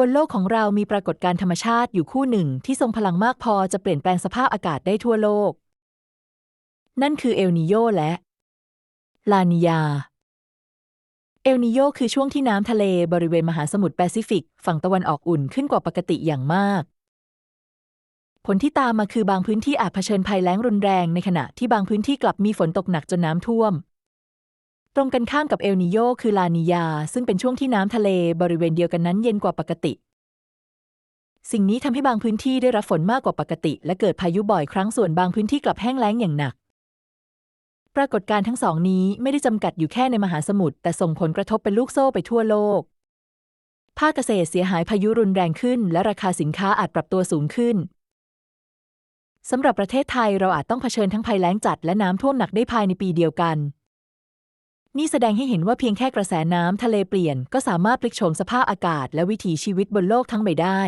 บนโลกของเรามีปรากฏการธรรมชาติอยู่คู่หนึ่งที่ทรงพลังมากพอจะเปลี่ยนแปลงสภาพอากาศได้ทั่วโลก นั่นคือเอลนิโยและลานิยา เอลนิโยคือช่วงที่น้ำทะเลบริเวณมหาสมุทรแปซิฟิก ฝั่งตะวันออกอุ่นขึ้นกว่าปกติอย่างมาก ผลที่ตามมาคือบางพื้นที่อาจเผชิญภัยแล้งรุนแรงในขณะที่บางพื้นที่กลับมีฝนตกหนักจนน้ำท่วม ตรงกันข้ามกับเอลนิโยคือลานิยา ซึ่งเป็นช่วงที่น้ำทะเลบริเวณเดียวกันนั้นเย็นกว่าปกติ สิ่งนี้ทำให้บางพื้นที่ได้รับฝนมากกว่าปกติ และเกิดพายุบ่อยครั้งส่วนบางพื้นที่กลับแห้งแล้งอย่างหนัก ปรากฏการณ์ทั้งสองนี้ไม่ได้จำกัดอยู่แค่ในมหาสมุทรแต่ส่งผลกระทบเป็นลูกโซ่ไปทั่วโลก ภาคเกษตรเสียหายพายุรุนแรงขึ้น และราคาสินค้าอาจปรับตัวสูงขึ้นสำหรับประเทศไทยเราอาจต้องเผชิญทั้งภัยแล้งจัดและน้ำท่วมหนักได้ภายในปีเดียวกัน นี่แสดงให้เห็นว่าเพียงแค่กระแสน้ำทะเลเปลี่ยน ก็สามารถพลิกโฉมสภาพอากาศและวิถีชีวิตบนโลกทั้งใบได้